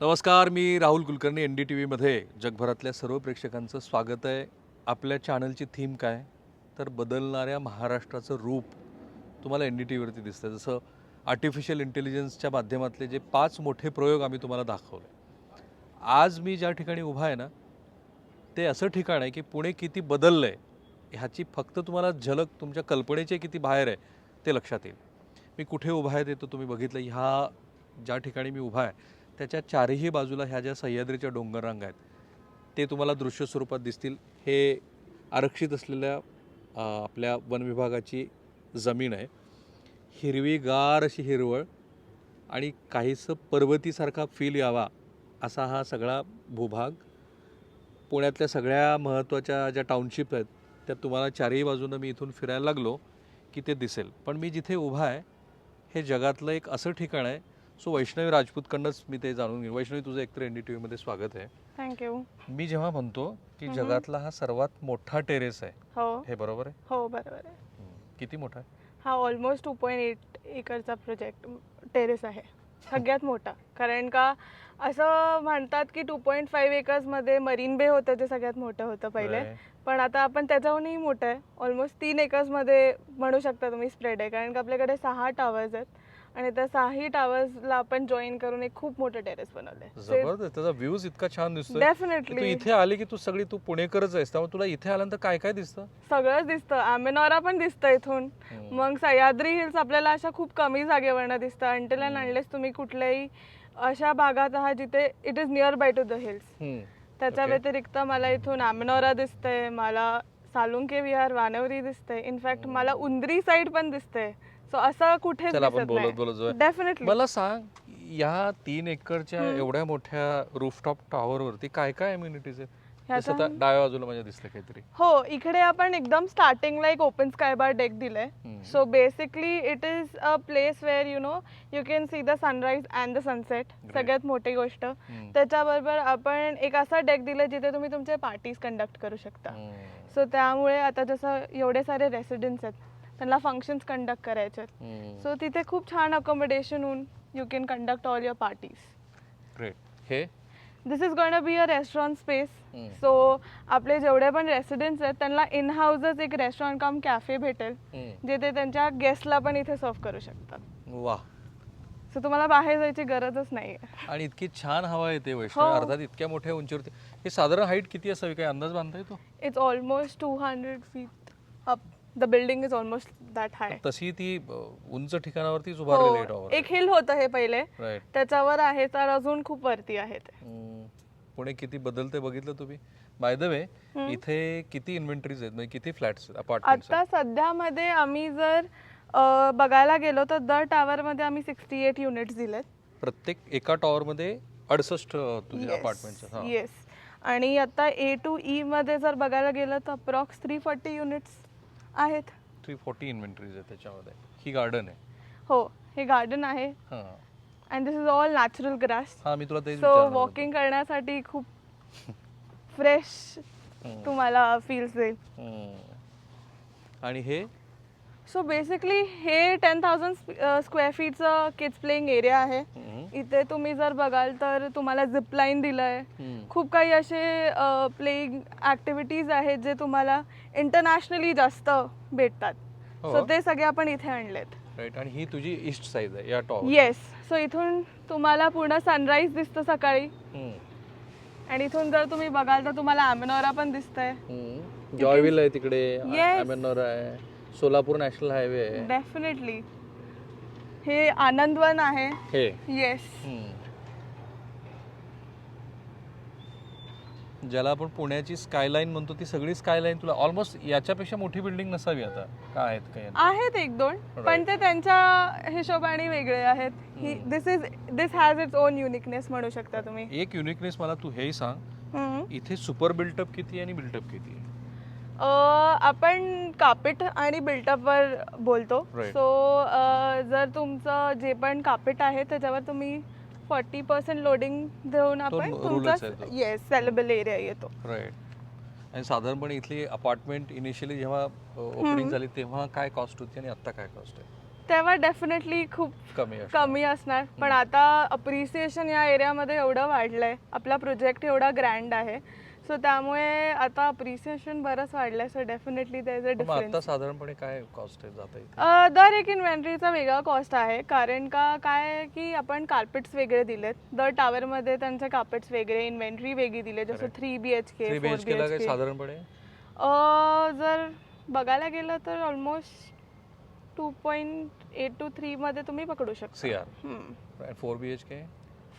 नमस्कार मी Rahul Kulkarni N D T व्हीमध्ये जगभरातल्या सर्व प्रेक्षकांचं स्वागत आहे. आपल्या चॅनलची थीम काय? तर बदलणाऱ्या महाराष्ट्राचं रूप तुम्हाला एन डी टी व्हीवरती दिसतं जसं आर्टिफिशियल इंटेलिजन्सच्या माध्यमातले जे पाच मोठे प्रयोग आम्ही तुम्हाला दाखवले. आज मी ज्या ठिकाणी उभा आहे ना ते असं ठिकाण आहे की पुणे किती बदललं आहे ह्याची फक्त तुम्हाला झलक तुमच्या कल्पनेचे किती बाहेर आहे ते लक्षात येईल. मी कुठे उभा आहे ते तर तुम्ही बघितलं. ह्या ज्या ठिकाणी मी उभा आहे त्याच्या चारही बाजूला ह्या ज्या सह्याद्रीच्या डोंगररांगा आहेत ते तुम्हाला दृश्य स्वरूपात दिसतील. हे आरक्षित असलेल्या आपल्या वन विभागाची जमीन आहे. हिरवीगार अशी हिरवळ आणि काहीसं पर्वतीसारखा फील यावा असा हा सगळा भूभाग. पुण्यातल्या सगळ्या महत्त्वाच्या ज्या टाउनशिप आहेत त्या तुम्हाला चारही बाजूनं मी इथून फिरायला लागलो की ते दिसेल. पण मी जिथे उभा आहे हे जगातलं एक असं ठिकाण आहे सो वैष्णवी राजपूतकडनंच मी ते जाणून घेईन. वैष्णवी तुझं एकतर एन डी टी व्हीमध्ये स्वागत आहे. थँक्यू मी जेव्हा म्हणतो की जगातला हा सर्वात मोठा टेरेस आहे हो. हे बरोबर आहे? हो बरोबर आहे. किती मोठा आहे? हा ऑलमोस्ट टू पॉईंट एट एकरचा प्रोजेक्ट टेरेस आहे. सगळ्यात मोठा. कारण का असं म्हणतात की टू पॉईंट फाईव्ह एकर्समध्ये मरीन बे होतं ते सगळ्यात मोठं होतं पहिले. Right. पण आता आपण त्याच्याहूनही मोठं आहे. ऑलमोस्ट तीन एकर्समध्ये म्हणू शकता तुम्ही स्प्रेड आहे. कारण का आपल्याकडे सहा टावर्स आहेत. आणि त्या सहाही टावर्सला आपण जॉईन करून एक खूप मोठं टेरेस बनवलंय. जबरदस्त त्याचा व्ह्यूज इतका छान दिसतोय. तू डेफिनेटली इथे आली की तू सगळी तू पुणेकरच आहेस. त्यामुळे तुला इथे आल्यानंतर काय काय दिसतं? सगळंच दिसतं. आमेनॉरा पण दिसतं इथून. मग सह्याद्री हिल्स आपल्याला अशा खूप कमी जागेवरनं दिसतं. अंटिल अनलेस तुम्ही कुठल्याही अशा भागात आहात जिथे it is near by to the hills. त्याच्या. व्यतिरिक्त मला इथून आमेनॉरा दिसतंय मला सालुंके विहार वानवरी दिसतंय. इनफॅक्ट मला उंदरी साईड पण दिसतंय. सो असं कुठेच चल आपण दिसत बोलत नाही. बोलत जाऊया. डेफिनेटली मला सांग या तीन एकरच्या एवढ्या मोठ्या रूफटॉप टॉवर वरती काय काय अम्युनिटीज आहेत? जसं आता डाव्या बाजूला माझ्या दिसलं काहीतरी. हो इकडे आपण एकदम स्टार्टिंगला एक ओपन स्काय बार डेक दिलंय. So basically it is a place where you know you can see the sunrise and the sunset सगळ्यात मोठी गोष्ट. त्याच्याबरोबर आपण एक असा डेक दिलाय जिथे तुम्ही तुमचे पार्टीज कंडक्ट करू शकता. सो त्यामुळे आता जसं एवढे सारे रेसिडेंट्स आहेत त्यांना फंक्शन्स कंडक्ट करायचे. सो तिथे खूप छान अकोमोडेशन होऊन you can conduct all your parties. हे? This is gonna be a restaurant space. So आपले जेवढे पण रेसिडेंट्स आहेत त्यांना इन हाऊसच एक रेस्टॉरंट कम कॅफे भेटेल. जे ते त्यांच्या गेस्टला पण इथे सर्व करू शकतात. वा. सो तुम्हाला बाहेर जायची गरजच नाही आणि इतकी छान हवा येते वैष्णव. हो. अर्थात इतक्या मोठ्या उंचीवरती. हे साधारण हाईट किती असावी? काय अंदाज बांधता येतो? It's almost two hundred feet up the building is almost that high तशी ती उंच ठिकाणावरतीच उभारलेली टॉवर हो, एक हिल होतं हे पहिले. त्याच्यावर आहे तर अजून खूप वरती आहे ते. पुणे किती बदलते बघितलं तुम्ही? बाय द वे इथे किती इन्व्हेंटरीज आहेत? म्हणजे किती फ्लॅट्स अपार्टमेंट्स आता सध्यामध्ये आम्ही जर बघायला गेलो तर दर टावरमध्ये आम्ही सिक्स्टी एट युनिट्स दिलेत. प्रत्येक एका टॉवर मध्ये अडसष्ट तुझे अपार्टमेंट्स येस आणि आता ए टू ई मध्ये जर बघायला गेलं तर अप्रॉक्स थ्री फोर्टी युनिट्स आहेत. थ्री फोर्टी इन्व्हेंटरीज आहेत त्याच्यामध्ये. ही गार्डन आहे. हो हे गार्डन आहे. हां. And this is all natural grass हा मी तुला तेच सो विचारणार होतो. वॉकिंग करण्यासाठी खूप फ्रेश तुम्हाला फील्स हम्म. आणि हे? सो बेसिकली हे टेन थाउजंड स्क्वेअर फीटचं किड्स प्लेइंग एरिया आहे. हम्म. इथे तुम्ही जर बघाल तर तुम्हाला झिप लाईन दिलं आहे हम्म. खूप काही असे प्लेइंग ॲक्टिव्हिटीज आहेत जे तुम्हाला इंटरनॅशनली जास्त भेटतात. हो. सो ते सगळे आपण इथे आणलेत. राईट आणि ही तुझी ईस्ट साईड आहे या टॉवर येस सो इथून तुम्हाला पूर्ण सनराईज दिसतं सकाळी. आणि इथून जर तुम्ही बघाल तर तुम्हाला ॲमेनॉरा पण दिसतंय. जॉयविल आहे तिकडे. अमेनोर आहे. सोलापूर नॅशनल हायवे आहे. डेफिनेटली हे आनंदवन आहे. हे. येस ज्याला आपण पुण्याची स्कायलाईन म्हणतो ती सगळी स्कायलाईन तुला ऑलमोस्ट याच्यापेक्षा मोठी बिल्डिंग नसावी आता. काय आहेत काय आहेत एक दोन पण ते त्यांच्या हिशोबाने वेगळे आहेत. This is this has its own uniqueness म्हणू शकता तुम्ही. एक युनिकनेस मला तू हेही सांग. इथे सुपर बिल्टअप किती आणि बिल्टअप किती? आपण कापिट आणि बिल्टअपवर बोलतो. Right. सो जर तुमचं जे पण कापिट आहे त्याच्यावर तुम्ही फॉर्टी पर्सेंट लोडिंग देऊन आपण तुमचा तो. येस सेलेबल एरिया येतो. राईट आणि साधारणपणे इथली अपार्टमेंट इनिशियली जेव्हा ओपनिंग झाली तेव्हा काय कॉस्ट होती आणि आता काय कॉस्ट आहे? तेव्हा डेफिनेटली खूप कमी असणार. कमी असणार. पण आता अप्रिसिएशन या एरियामध्ये एवढं वाढलंय. आपला प्रोजेक्ट एवढा ग्रँड आहे. सो त्यामुळे आता अप्रिसिएशन बरंच वाढलंय so definitely there is a मग आता डिफरन्स साधारणपणे काय कॉस्ट आहे जाता दर एक इन्व्हेंटरीचा वेगळा कॉस्ट आहे कारण का काय आहे की आपण कार्पेट्स वेगळे दिलेत. दर टावरमध्ये त्यांचे कार्पेट्स वेगळे इन्व्हेंटरी वेगळी दिले. जसं Correct. Three B H K three B four H B केला के साधारणपणे? जर बघायला गेलं तर almost two point eight two थ्रीमध्ये तुम्ही पकडू सी शकता four B H K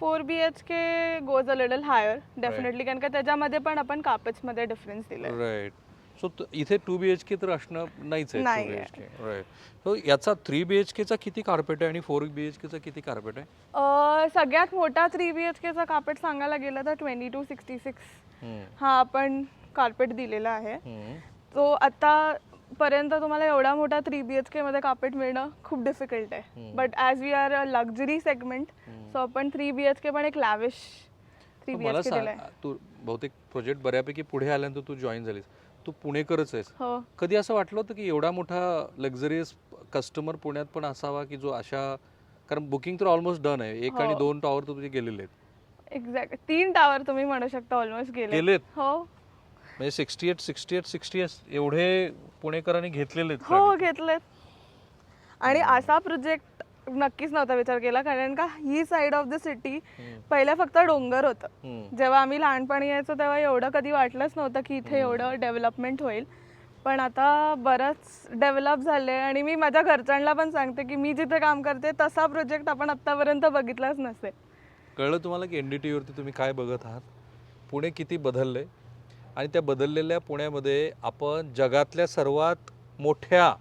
four B H K goes a little higher definitely कारण का त्याच्यामध्ये पण आपण कार्पेट्समध्ये डिफरन्स दिलाय. राईट सो इथे टू बी एच के तर असणं नाहीच आहे टू नाही बी आहे. एच के राईट सो याचा थ्री बी एच केचा किती कार्पेट आहे आणि फोर बी एच केचा किती कार्पेट आहे? सगळ्यात मोठा थ्री बी एच केचा कार्पेट सांगायला गेलं तर ट्वेंटी टू सिक्स्टी सिक्स. हा आपण कार्पेट दिलेला आहे. तो आतापर्यंत तुम्हाला एवढा मोठा थ्री बी एच केमध्ये कार्पेट मिळणं खूप डिफिकल्ट आहे. But as we are a luxury segment so आपण थ्री बी एच के पण एक lavish three B H K दिलाय. तू बहुतेक प्रोजेक्ट बऱ्यापैकी पुढे आल्यानंतर तू जॉईन झालीस. तू पुणेकरच आहेस. हो. कधी असं वाटलं होतं की एवढा मोठा लक्झरियस कस्टमर पुण्यात पण असावा की जो अशा कारण बुकिंग तर ऑलमोस्ट डन आहे. एक आणि हो. दोन टॉवर तर तुझे गेलेले आहेत. एक्झॅक्ट तीन टावर तुम्ही म्हणू शकता ऑलमोस्ट गेले गेलेत? हो. म्हणजे sixty eight sixty eight sixty eight एवढे पुणेकरांनी घेतलेले हो. घेतलेत. आणि असा प्रोजेक्ट नक्कीच नव्हता विचार केला कारण का ही साईड ऑफ द सिटी. पहिलं फक्त डोंगर होतं. जेव्हा आम्ही लहानपणी यायचो तेव्हा एवढं कधी वाटलंच नव्हतं की इथे एवढं डेव्हलपमेंट होईल. पण आता बरंच डेव्हलप झाले आणि मी माझ्या घरच्यांना पण सांगते की मी जिथे काम करते तसा प्रोजेक्ट आपण आत्तापर्यंत बघितलाच नसेल. कळलं तुम्हाला की एन डी टी वरती तुम्ही काय बघत आहात? पुणे किती बदललंय? आणि त्या बदललेल्या पुण्यामध्ये आपण जगातल्या सर्वात मोठ्या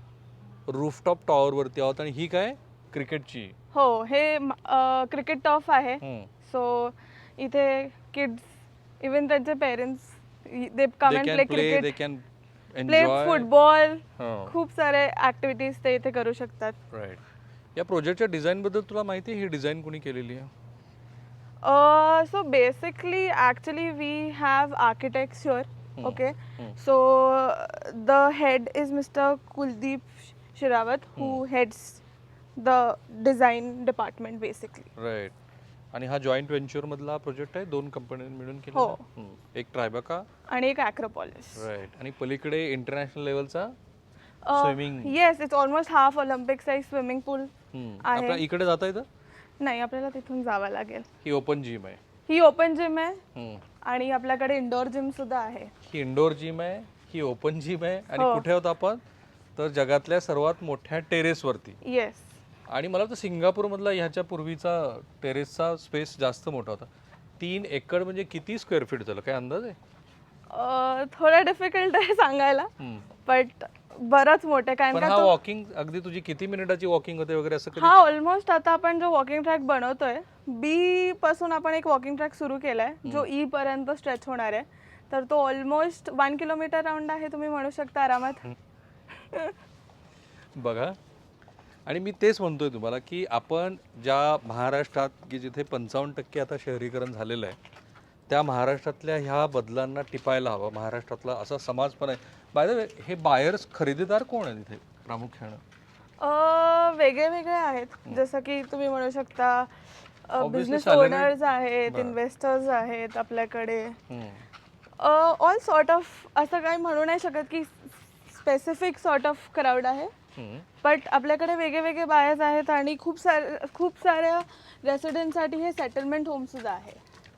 रूफटॉप टॉवरवरती आहोत. आणि ही काय? क्रिकेटची. हो हे क्रिकेट टॉफ आहे. सो इथे किड्स इवन त्यांचे parents they come and play cricket can play enjoy. Football. खूप सारे ऍक्टिव्हिटीज ते इथे करू शकतात. राईट या प्रोजेक्टच्या डिझाईन बद्दल तुला माहिती आहे? ही डिझाईन कोणी केलेली आहे? So basically actually we have architects sure Hmm. Okay Hmm. So the head is mister Kuldeep Shirawat who Hmm. Heads the design department basically right आणि हा जॉईंट व्हेंचर मधला प्रोजेक्ट आहे दोन कंपन्यांनी मिळून केलेला हो. आहे? हम्म. एक ट्रायबका आणि एक ॲक्रोपॉलिस राईट आणि पलीकडे इंटरनॅशनल लेवलचा Swimming. Yes it's almost half Olympic size swimming pool आहे. आपल्या इकडे जाता येतं नाही आपल्याला तिथून जावं लागेल. ही ओपन जिम आहे. ही ओपन जिम आहे हम्म. आणि आपल्याकडे इंडोर जिम सुद्धा आहे. ही इंडोर जिम आहे ही ओपन जिम आहे आणि हो. कुठे आहोत आपण? तर जगातल्या सर्वात मोठ्या टेरेसवरती येस आणि मला वाटतं सिंगापूरमधला ह्याच्या पूर्वीचा टेरेसचा स्पेस जास्त मोठा होता. तीन एकर म्हणजे किती स्क्वेअर फीट झालं? काय अंदाज आहे? थोडं डिफिकल्ट आहे सांगायला. हम्म. बट बरंच मोठे कारण पण का हा वॉकिंग अगदी तुझी किती मिनिटाची वॉकिंग होते वगैरे असं कधी? हा ऑलमोस्ट आता आपण जो वॉकिंग ट्रॅक बनवतोय बी पासून आपण एक वॉकिंग ट्रॅक सुरू केलाय जो ई पर्यंत स्ट्रेच होणार आहे. तर तो ऑलमोस्ट वन किलोमीटर राऊंड आहे तुम्ही म्हणू शकता आरामात. बघा. आणि मी तेच म्हणतोय तुम्हाला की आपण ज्या महाराष्ट्रात की जिथे पंचावन्न टक्के आता शहरीकरण झालेलं आहे त्या महाराष्ट्रातल्या ह्या बदलांना टिपायला हवं. महाराष्ट्रातला असा समाज पण आहे. बाय द वे हे बायर्स खरेदीदार कोण आहे तिथे प्रामुख्यानं? वेगळे वेगळे आहेत. जसं की तुम्ही म्हणू शकता Obviously बिझनेस ओनर्स आहेत बरं. इन्व्हेस्टर्स आहेत आपल्याकडे. ऑल सॉर्ट ऑफ असं काही म्हणू नाही शकत की स्पेसिफिक सॉर्ट ऑफ क्राऊड आहे. हम्म. बट आपल्याकडे वेगळे वेगळे बायर्स आहेत आणि खूप सारे खूप साऱ्या रेसिडेंटसाठी हे सेटलमेंट होम सुद्धा आहे.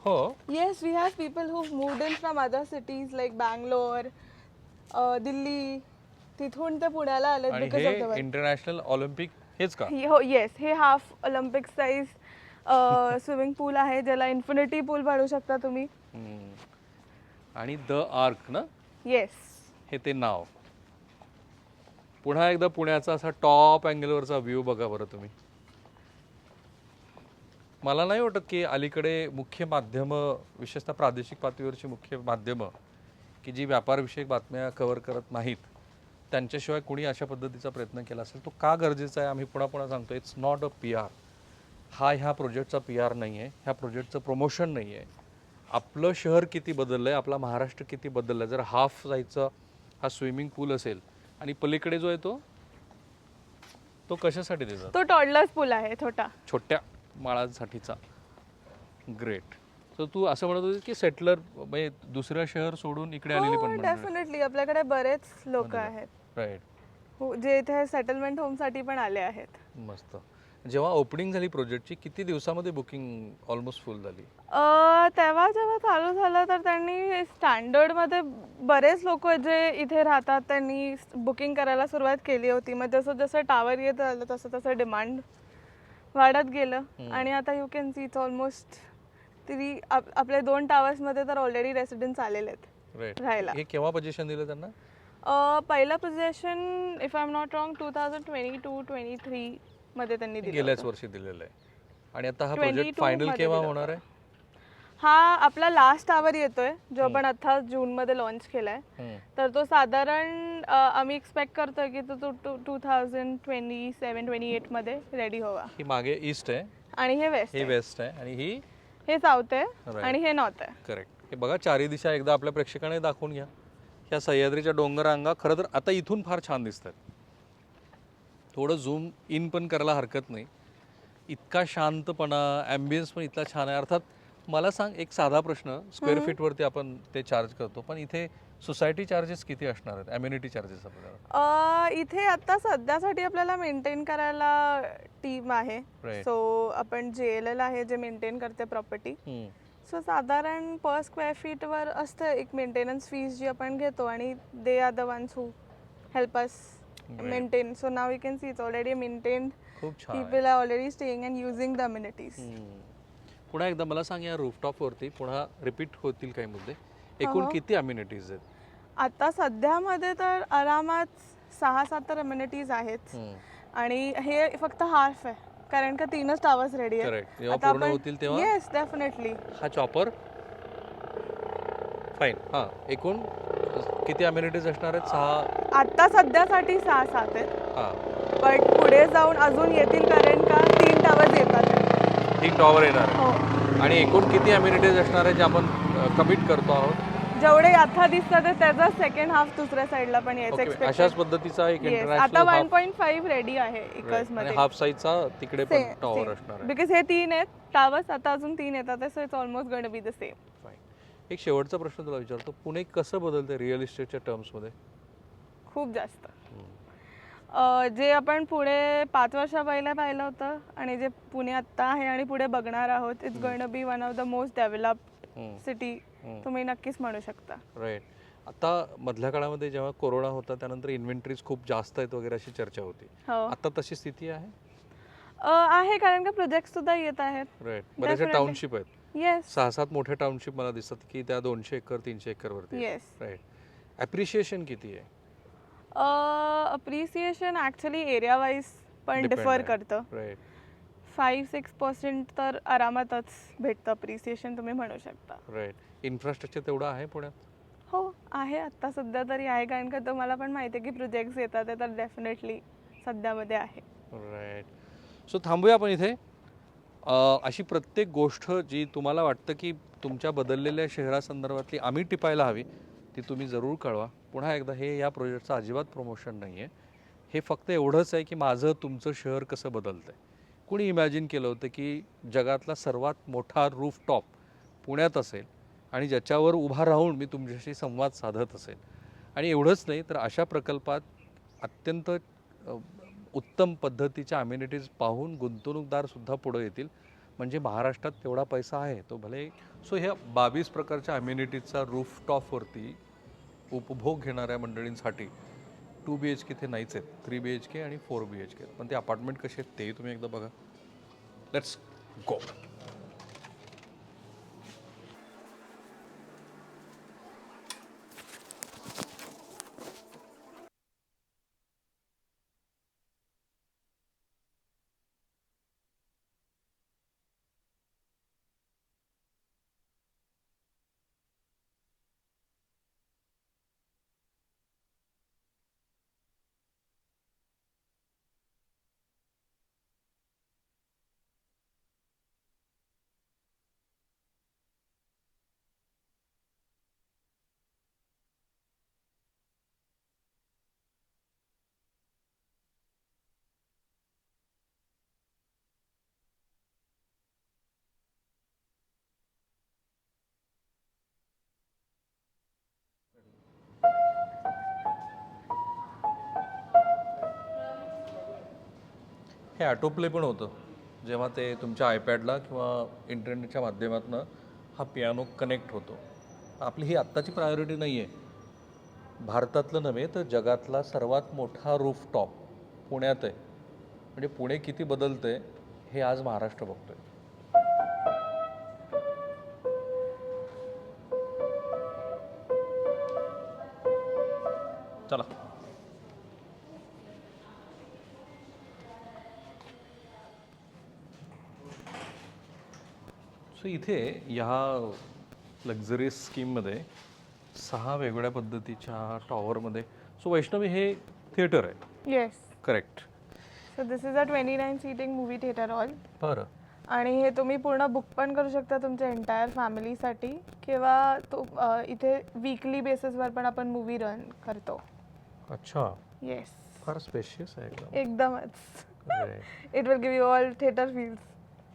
हो. Yes we have people who moved in from other cities like Bangalore Delhi तिथून ते पुण्याला आले आणि हे इंटरनॅशनल ऑलिम्पिक हेच का? हो येस हे half Olympic size swimming pool आहे ज्याला इन्फिनिटी पूल म्हणू शकता तुम्ही. हम्म. आणि द आर्क ना? येस हे ते नाव. पुन्हा एकदा पुण्याचा असा टॉप अँगलवरचा व्ह्यू बघा बरं तुम्ही. मला नाही वाटत की अलीकडे मुख्य माध्यमं विशेषतः प्रादेशिक पातळीवरची मुख्य माध्यमं की जी व्यापारविषयक बातम्या कव्हर करत नाहीत त्यांच्याशिवाय कुणी अशा पद्धतीचा प्रयत्न केला असेल तो का गरजेचा आहे? आम्ही पुन्हा पुन्हा सांगतो it's not a P R हा ह्या प्रोजेक्टचा पी आर नाही आहे ह्या प्रोजेक्टचं प्रमोशन नाही आहे आपलं शहर किती बदललं आहे आपला महाराष्ट्र किती बदलला आहे जर हाफ जायचं हा स्विमिंग पूल असेल आणि पलीकडे जो आहे तो तो कशासाठी देतात? तो टॉडलर्स पूल आहे छोटा. छोट्या. माळांसाठीचा ग्रेट. तर तू असं म्हणत होती की सेटलर म्हणजे दुसरं शहर सोडून इकडे आलेली पण मंडळी डेफिनेटली आपल्याकडे बरेच लोक आहेत. राईट हो जे इथे सेटलमेंट होमसाठी पण आले आहेत. मस्त. जेव्हा ओपनिंग झाली प्रोजेक्टची किती दिवसामध्ये बुकिंग ऑलमोस्ट फुल झाली? अ, तेव्हा जेव्हा चालू झालं तर त्यांनी स्टँडर्डमध्ये बरेच लोक जे इथे राहतात. त्यांनी बुकिंग करायला सुरुवात केली होती. मग जसं जसं टावर येत आलं तसं तसं डिमांड वाढत गेलं. आणि आता you can see it's almost तरी आप आपल्या दोन टावर्समध्ये तर ऑलरेडी रेसिडेंट्स आलेले आहेत राहायला. हे केव्हा पोझिशन दिलं त्यांना? पहिलं position if I am not wrong two thousand twenty two twenty three मध्ये त्यांनी दिलं गेल्याच वर्षी दिलेलं आहे. आणि आता हा 22 प्रोजेक्ट फायनलमध्ये केव्हा होणार आहे? हा आपला लास्ट आवर येतोय जो आपण आता जून मध्ये लॉन्च केलाय. तर तो साधारण आम्ही एक्सपेक्ट करतोय की तो two thousand twenty seven twenty एटमध्ये ready व्हावा ही मागे ईस्ट आहे. आणि हे वेस्ट ही वेस्ट आहे आणि ही हे साऊथ आहे. आणि हे नॉर्थ आहे. करेक्ट हे बघा चारी दिशा एकदा आपल्या प्रेक्षकांना दाखवून घ्या. ह्या सह्याद्रीच्या डोंगरांगा खरं तर आता इथून फार छान दिसतात. थोडं झूम इन पण करायला हरकत नाही. इतका शांतपणा ॲम्बियन्स पण इतका छान आहे. अर्थात मला सांग एक साधा प्रश्न. स्क्वेअर फीटवरती आपण ते चार्ज करतो पण इथे सोसायटी चार्जेस किती असणार आहेत? ॲम्युनिटी चार्जेस आपल्याला. इथे आता सध्यासाठी आपल्याला मेंटेन करायला टीम आहे. सो आपण जे एल एल आहे जे मेंटेन करते प्रॉपर्टी. सो साधारण पर स्क्वेअर फीटवर असतं एक मेंटेनन्स फीस जी आपण घेतो आणि they are the ones who help us maintain so now you can see it's already maintain. People are already staying and using the amenities. पुन्हा एकदा मला सांग या रूफटॉपवरती पुन्हा रिपीट होतील काही मुद्दे? एकूण किती अम्युनिटीज आहेत? आता सध्यामध्ये तर आरामात सहा सात तर अम्युनिटीज आहेत. हम्म. आणि हे फक्त हार्फ आहे. कारण का तीनच टावर्स रेडी Correct. जेव्हा पूर्ण होतील तेव्हा? येस डेफिनेटली हा चॉपर फाईन हां एकूण किती अम्युनिटीज असणार आहेत? सहा आता सध्यासाठी सहा सात आहेत. हां. बट पुढे जाऊन अजून येतील कारण का तीन टावर्स येतात. तीन टॉवर येणार आहे. हो. आणि एकूण किती अम्युनिटीज असणार आहे जे आपण कमिट करतो आहोत? जेवढे आता दिसतात आहे त्याचा सेकंड हाफ दुसऱ्या साईडला पण यायचं एक्सपेक्ट अशाच पद्धतीचा एक आता international one point five ready आहे आणि मध्ये. हाफ साईजचा तिकडे पण टॉवर असणार आहे. बिकॉज हे तीन आहेत टावर्स आता अजून तीन येतात सो इट्स ऑलमोस्ट गण बी द सेम एक शेवटचा प्रश्न तुला विचारतो. पुणे कसं बदलतं रिअल इस्टेटच्या टर्म्समध्ये खूप जास्त. जे आपण पुढे पाच वर्षा पहिले पाहिलं होतं आणि जे पुणे आत्ता आहे आणि पुढे बघणार आहोत it's going be one of the most developed city तुम्ही नक्कीच म्हणू शकता. राईट आता मधल्या काळामध्ये जेव्हा कोरोना होता त्यानंतर इन्व्हेंटरीज खूप जास्त आहेत वगैरे अशी चर्चा होती. हो. आता तशी स्थिती आहे? आहे कारण का प्रोजेक्ट सुद्धा येत आहेत. राईट बरेचसे. टाउनशिप आहेत. येस सहा सात मोठे टाउनशिप मला दिसतात की त्या दोनशे एकर तीनशे एकर वरती येस राईट ॲप्रिशिएशन किती आहे? अप्रिसिएशन ॲक्च्युली एरिया वाईज पण Depend डिफर आहे. करतं. राईट फाईव्ह सिक्स पर्सेंट तर आरामातच भेटतं अप्रिसिएशन तुम्ही म्हणू शकता. राईट इन्फ्रास्ट्रक्चर तेवढं आहे पुण्यात? हो आहे. आत्ता सध्या तरी आहे. कारण का तुम्हाला पण माहिती आहे की प्रोजेक्ट्स येतात आहे तर डेफिनेटली सध्यामध्ये आहे. राईट सो थांबूया आपण इथे. अ, अशी प्रत्येक गोष्ट जी तुम्हाला वाटतं की तुमच्या बदललेल्या शहरासंदर्भातली आम्ही टिपायला हवी ती तुम्ही जरूर कळवा. पुन्हा एकदा हे या प्रोजेक्टचं अजिबात प्रमोशन नाही आहे हे फक्त एवढंच आहे की माझं तुमचं शहर कसं बदलतं आहे कुणी इमॅजिन केलं होतं की जगातला सर्वात मोठा रूफटॉप पुण्यात असेल आणि ज्याच्यावर उभा राहून मी तुमच्याशी संवाद साधत असेल. आणि एवढंच नाही तर अशा प्रकल्पात अत्यंत उत्तम पद्धतीच्या अम्युनिटीज पाहून गुंतवणूकदारसुद्धा पुढे येतील. म्हणजे महाराष्ट्रात तेवढा पैसा आहे तो भले सो ह्या बावीस प्रकारच्या अम्युनिटीजचा रूफटॉपवरती उपभोग घेणाऱ्या मंडळींसाठी टू बी एच के ते नाहीच आहेत. थ्री बी एच के आणि फोर बी एच के पण ते अपार्टमेंट कसे आहेत तेही तुम्ही एकदा बघा. लेट्स गो हे ॲटोप्ले पण होतं. जेव्हा ते तुमच्या आयपॅडला किंवा इंटरनेटच्या माध्यमातून हा पियानो कनेक्ट होतो. आपली ही आत्ताची प्रायोरिटी नाही आहे भारतातलं नव्हे तर जगातला सर्वात मोठा रूफ टॉप पुण्यात आहे. म्हणजे पुणे किती बदलतंय हे आज महाराष्ट्र बघतोय. चला. सो इथे ह्या लक्झरियस स्कीममध्ये सहा वेगवेगळ्या पद्धतीच्या टॉवरमध्ये सो वैष्णवी हे थिएटर आहे. Yes correct so this is a twenty nine seating movie theatre hall बरं. आणि हे तुम्ही पूर्ण बुक पण करू शकता तुमच्या एंटायर फॅमिलीसाठी किंवा तो अ, इथे वीकली बेसिसवर पण आपण मूवी रन करतो. अच्छा. येस फार स्पेशियस आहे एकदम. एकदमच. It will give you all theatre feels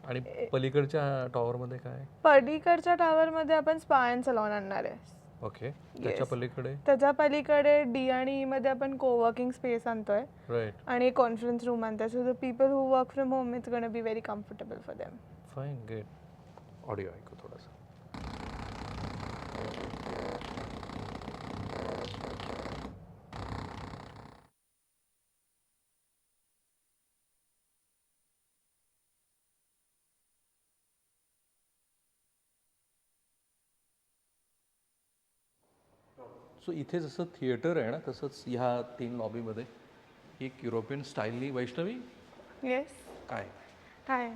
आणि पलीकडच्या टॉवरमध्ये काय? पलीकडच्या टॉवरमध्ये आपण स्पा अँड सलॉन आणणार आहे. ओके. त्याच्या पलीकडे? त्याच्या पलीकडे डी आणि ई मध्ये आपण कोवर्किंग स्पेस आणतोय. राईट आणि कॉन्फरन्स रूम आणतोय. So the people who work from home it's gonna be very comfortable for them fine get audio ऐकू थोडासा. सो इथे जसं थिएटर आहे ना तसंच ह्या तीन लॉबीमध्ये एक युरोपियन स्टाईलनी वैष्णवी येस काय Hi.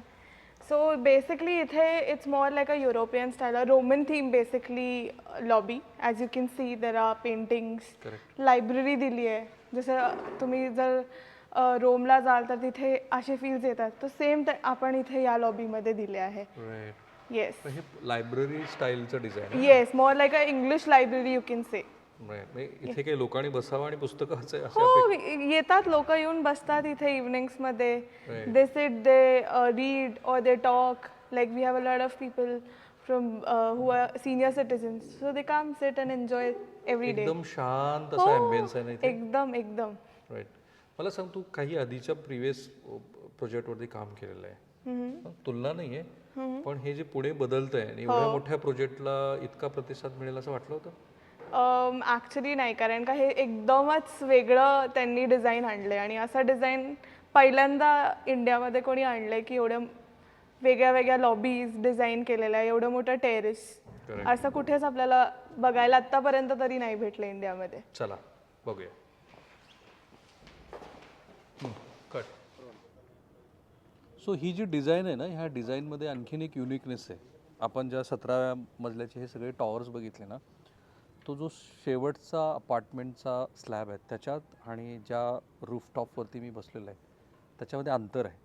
So basically, इथे like a European style, a Roman theme basically uh, lobby. As you can see, there are paintings. Correct library दिली आहे. जसं तुम्ही जर अ, रोमला जाल तर तिथे असे फील्स येतात. तर सेम आपण इथे या लॉबीमध्ये दिले आहे. येस हे library स्टाईलचं design yes more like a English library you can say इथे काही लोकांनी बसावं आणि पुस्तकं असे हो येतात लोक येऊन बसतात इथे इव्हनिंग्समध्ये. They sit they read or they talk like we have a lot of people from who are senior citizens so they come sit and enjoy every day एकदम शांत असा अँबियन्स आहे ना इथे? एकदम एकदम. राईट मला सांग तू काही आधीच्या प्रिव्हियस प्रोजेक्टवरती काम केलेलं आहे. हं, तुलना नाही आहे पण हे जे पुणे बदलत आहे आणि एवढ्या मोठ्या प्रोजेक्टला इतका प्रतिसाद मिळेल असं वाटलं होतं? ॲक्च्युली नाही. कारण का हे एकदमच वेगळं त्यांनी डिझाईन आणलं आणि असं डिझाईन पहिल्यांदा इंडियामध्ये कोणी आणलंय की एवढ्या वेगळ्या वेगळ्या लॉबीज डिझाईन केलेल्या आहे. एवढं मोठं टेरेस. असं कुठेच आपल्याला बघायला आत्तापर्यंत तरी नाही भेटलं इंडियामध्ये चला बघूया. कट सो ही जी डिझाईन आहे ना ह्या डिझाईनमध्ये आणखीन एक युनिकनेस आहे. आपण ज्या सतराव्या मजल्याचे हे सगळे टॉवर्स बघितले ना तो जो शेवटचा अपार्टमेंटचा स्लॅब आहे त्याच्यात आणि ज्या रूफटॉपवरती मी बसलेलो आहे त्याच्यामध्ये अंतर आहे.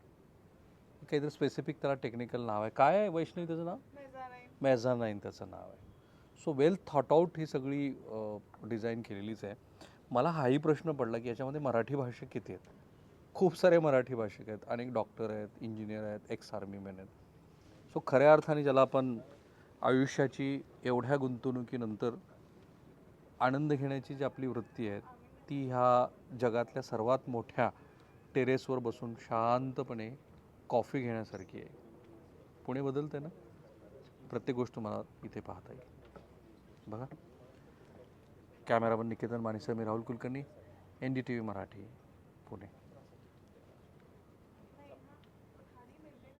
काहीतरी स्पेसिफिक त्याला टेक्निकल नाव आहे. काय आहे वैष्णवी त्याचं नाव? मेझानाईन त्याचं नाव आहे. सो वेल थॉट आऊट ही सगळी डिझाईन केलेलीच आहे. मला हाही प्रश्न पडला की याच्यामध्ये मराठी भाषिक किती आहेत? खूप सारे मराठी भाषिक आहेत. अनेक डॉक्टर आहेत इंजिनियर आहेत एक्स आर्मीमॅन आहेत. सो खऱ्या अर्थाने ज्याला आपण आयुष्याची एवढ्या गुंतवणुकीनंतर आनंद घेण्याची जी आपली वृत्ती आहे ती ह्या जगातल्या सर्वात मोठ्या टेरेसवर बसून शांतपणे कॉफी घेण्यासारखी आहे. पुणे बदलते ना? प्रत्येक गोष्ट मला इथे पाहता येईल. बघा. कॅमेरामन निकेतन मानेसह मी Rahul Kulkarni N D T V Marathi Pune.